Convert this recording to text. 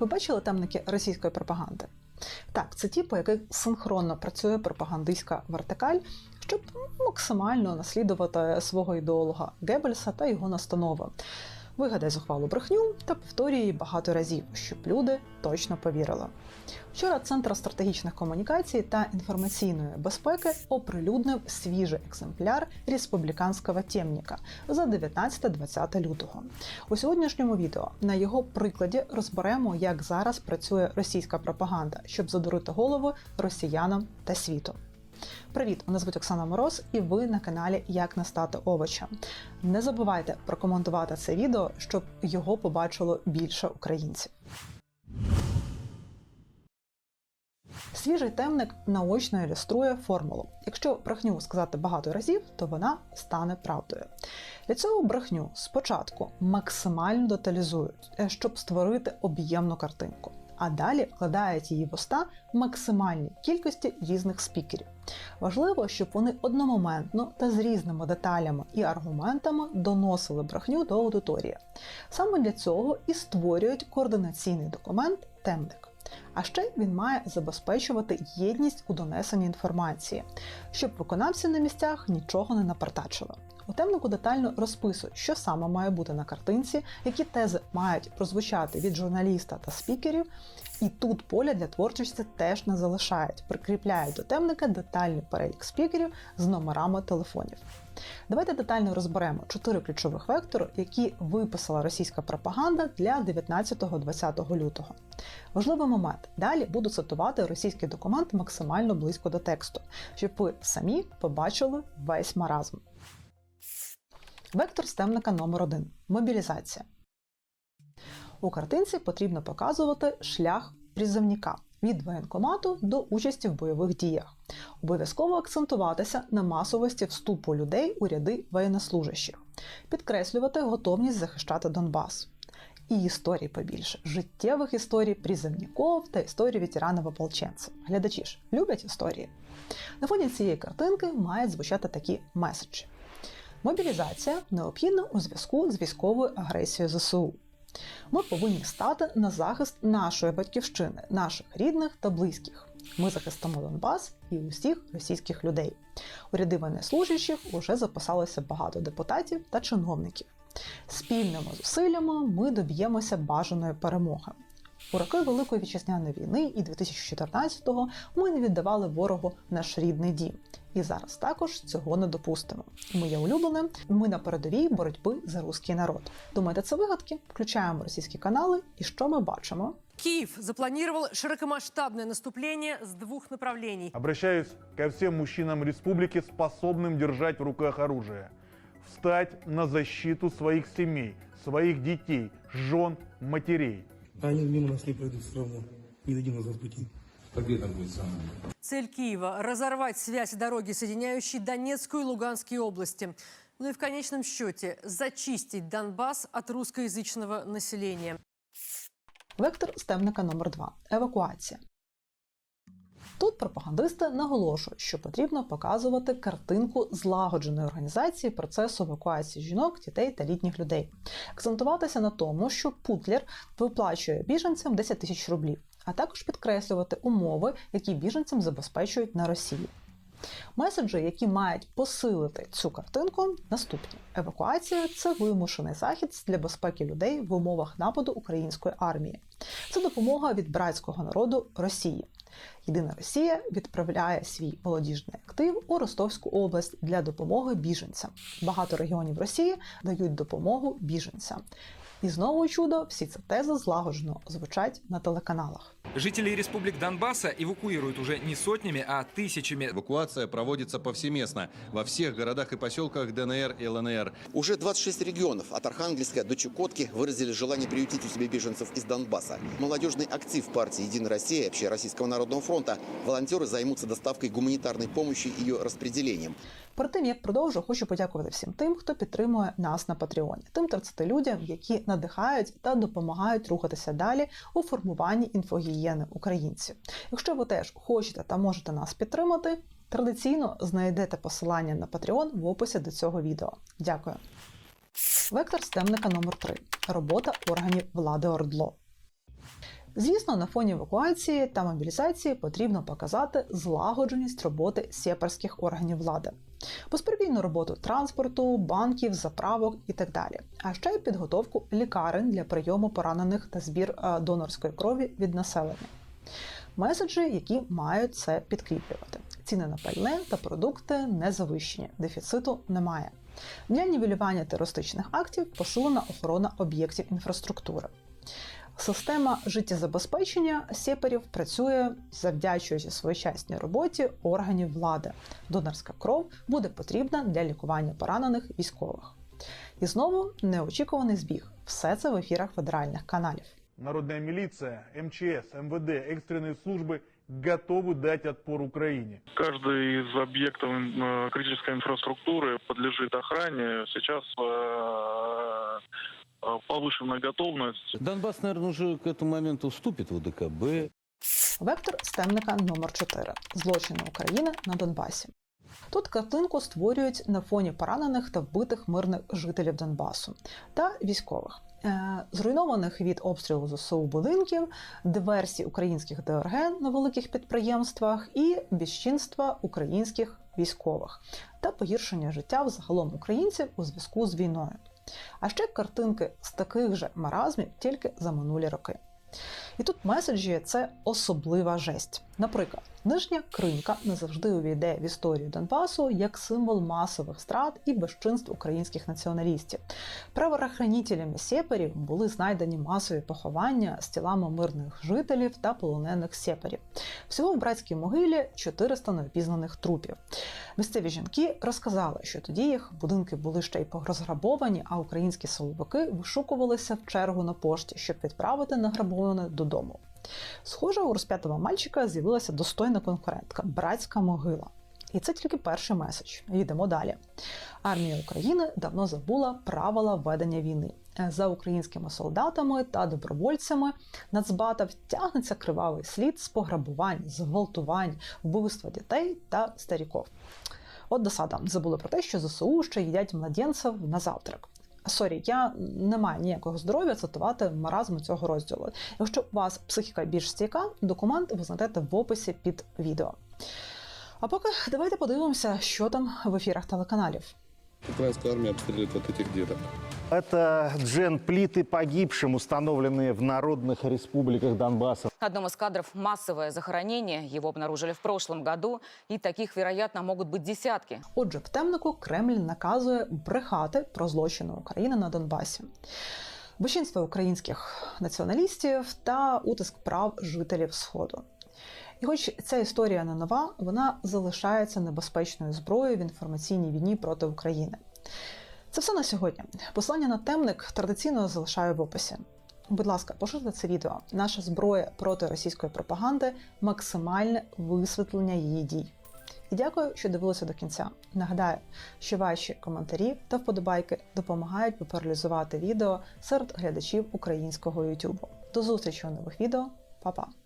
Ви бачили темники російської пропаганди? Так, це ті, по яких синхронно працює пропагандистська вертикаль, щоб максимально наслідувати свого ідеолога Геббельса та його настанови. Вигадай зухвалу брехню та повторюй її багато разів, щоб люди точно повірили. Вчора Центр стратегічних комунікацій та інформаційної безпеки оприлюднив свіжий екземпляр республіканського темніка за 19-20 лютого. У сьогоднішньому відео на його прикладі розберемо, як зараз працює російська пропаганда, щоб задурити голову росіянам та світу. Привіт, мене звуть Оксана Мороз, і ви на каналі Як не стати овочем. Не забувайте прокоментувати це відео, щоб його побачило більше українців. Свіжий темник наочно ілюструє формулу. Якщо брехню сказати багато разів, то вона стане правдою. Для цього брехню спочатку максимально деталізують, е, щоб створити об'ємну картинку, а далі вкладають її в уста максимальній кількості різних спікерів. Важливо, щоб вони одномоментно та з різними деталями і аргументами доносили брехню до аудиторії. Саме для цього і створюють координаційний документ темник. А ще він має забезпечувати єдність у донесенні інформації, щоб виконавці на місцях нічого не напартачили. У темнику детально розписують, що саме має бути на картинці, які тези мають прозвучати від журналіста та спікерів. І тут поля для творчості теж не залишають, прикріпляють до темника детальний перелік спікерів з номерами телефонів. Давайте детально розберемо чотири ключових вектори, які виписала російська пропаганда для 19-20 лютого. Важливий момент. Далі буду цитувати російський документ максимально близько до тексту, щоб ви самі побачили весь маразм. Вектор стемника номер 1 мобілізація. У картинці потрібно показувати шлях призовника від воєнкомату до участі в бойових діях. Обов'язково акцентуватися на масовості вступу людей у ряди воєннослужащих, підкреслювати готовність захищати Донбас. І історій побільше життєвих історій призовників та історій ветеранів ополченців. Глядачі ж люблять історії. На фоні цієї картинки мають звучати такі меседжі. Мобілізація необхідна у зв'язку з військовою агресією ЗСУ. Ми повинні стати на захист нашої батьківщини, наших рідних та близьких. Ми захистимо Донбас і усіх російських людей. У ряди воєннослужащих уже записалося багато депутатів та чиновників. Спільними зусиллями ми доб'ємося бажаної перемоги. У роки Великої вітчизняної війни і 2014-го ми не віддавали ворогу наш рідний дім. І зараз також цього не допустимо. Моє улюблене, ми на передовій боротьби за руський народ. Думаєте, це вигадки? Включаємо російські канали, і що ми бачимо? Киев запланировал широкомасштабное наступление с двух направлений. Обращаюсь ко всем мужчинам республики, способным держать в руках оружие. Встать на защиту своих семей, своих детей, жен, матерей. Они мимо нас не пройдут все равно. Не дадим назад пути. Победа будет за нами. Цель Киева – разорвать связь дороги, соединяющей Донецкую и Луганские области. Ну и в конечном счете зачистить Донбасс от русскоязычного населения. Вектор стемника номер 2 евакуація. Тут пропагандисти наголошують, що потрібно показувати картинку злагодженої організації процесу евакуації жінок, дітей та літніх людей, акцентуватися на тому, що Путлер виплачує біженцям 10 тисяч рублів, а також підкреслювати умови, які біженцям забезпечують на Росії. Меседжі, які мають посилити цю картинку, наступні: евакуація це вимушений захід для безпеки людей в умовах нападу української армії. Це допомога від братського народу Росії. Єдина Росія відправляє свій молодіжний актив у Ростовську область для допомоги біженцям. Багато регіонів Росії дають допомогу біженцям. І знову чудо, всі ці тези злагоджено звучать на телеканалах. Жителей республик Донбасса эвакуируют уже не сотнями, а тысячами. Эвакуация проводится повсеместно во всех городах и поселках ДНР и ЛНР. Уже 26 регионов от Архангельска до Чукотки выразили желание приютить у себя беженцев из Донбасса. Молодежный актив партии «Единая Россия» и Общероссийского народного фронта. Волонтеры займутся доставкой гуманитарной помощи и ее распределением. Перед тим як продовжу, хочу подякувати всім тим, хто підтримує нас на Патреоні, тим 30 людям, які надихають та допомагають рухатися далі у формуванні інфогієни українців. Якщо ви теж хочете та можете нас підтримати, традиційно знайдете посилання на Patreon в описі до цього відео. Дякую. Вектор стемника номер 3 робота органів влади Ордло. Звісно, на фоні евакуації та мобілізації потрібно показати злагодженість роботи сепарських органів влади, безперебійну роботу транспорту, банків, заправок і так далі. А ще й підготовку лікарень для прийому поранених та збір е, донорської крові від населення. Меседжі, які мають це підкріплювати. Ціни на пальне та продукти не завищені, дефіциту немає. Для нівелювання терористичних актів посилена охорона об'єктів інфраструктури. Система життєзабезпечення сеперів працює, завдячуючи своєчасній роботі органів влади. Донорська кров буде потрібна для лікування поранених військових. І знову неочікуваний збіг. Все це в ефірах федеральних каналів. Народная милиция, МЧС, МВД, экстренные службы готовы дать отпор Украине. Каждый из объектов э, критической инфраструктуры подлежит охране. Сейчас э, э, повышенная готовность. Донбасс, наверное, уже к этому моменту вступит в ОДКБ. Вектор стемника номер 4 злочини України на Донбасі. Тут картинку створюють на фоні поранених та вбитих мирних жителів Донбасу та військових, Е, зруйнованих від обстрілу ЗСУ будинків, диверсій українських ДРГ на великих підприємствах і безчинства українських військових та погіршення життя взагалом українців у зв'язку з війною. А ще картинки з таких же маразмів тільки за минулі роки. І тут меседжі це особлива жесть. Наприклад, нижня кринка не завжди увійде в історію Донбасу як символ масових страт і безчинств українських націоналістів. Правоохранителями сеперів були знайдені масові поховання з тілами мирних жителів та полонених сеперів. Всього в братській могилі 400 неопізнаних трупів. Місцеві жінки розказали, що тоді їх будинки були ще й розграбовані, а українські силовики вишукувалися в чергу на пошті, щоб відправити награбоване додому. Схоже, у розп'ятого мальчика з'явилася достойна конкурентка братська могила. І це тільки перший меседж. Йдемо далі. Армія України давно забула правила ведення війни. За українськими солдатами та добровольцями Нацбата втягнеться кривавий слід з пограбувань, зґвалтувань, вбивства дітей та старіків. От досада забули про те, що ЗСУ ще їдять младенців на завтрак. Сорі, я не маю ніякого здоров'я цитувати маразму цього розділу. Якщо у вас психіка більш стійка, документ ви знайдете в описі під відео. А поки давайте подивимося, що там в ефірах телеканалів. Украинская армия обстреливает вот этих деток. Это джен-плиты погибшим, установленные в народных республиках Донбасса. Одном из кадров массовое захоронение. Его обнаружили в прошлом году, и таких, вероятно, могут быть десятки. Отже, в темнику Кремль наказує брехати про злочини України на Донбасі. Безчинство українських націоналістів та утиск прав жителів Сходу. І хоч ця історія не нова, вона залишається небезпечною зброєю в інформаційній війні проти України. Це все на сьогодні. Послання на темник традиційно залишаю в описі. Будь ласка, поширте це відео. Наша зброя проти російської пропаганди максимальне висвітлення її дій. І дякую, що дивилися до кінця. Нагадаю, що ваші коментарі та вподобайки допомагають популяризувати відео серед глядачів українського YouTube. До зустрічі у нових відео, Па-па!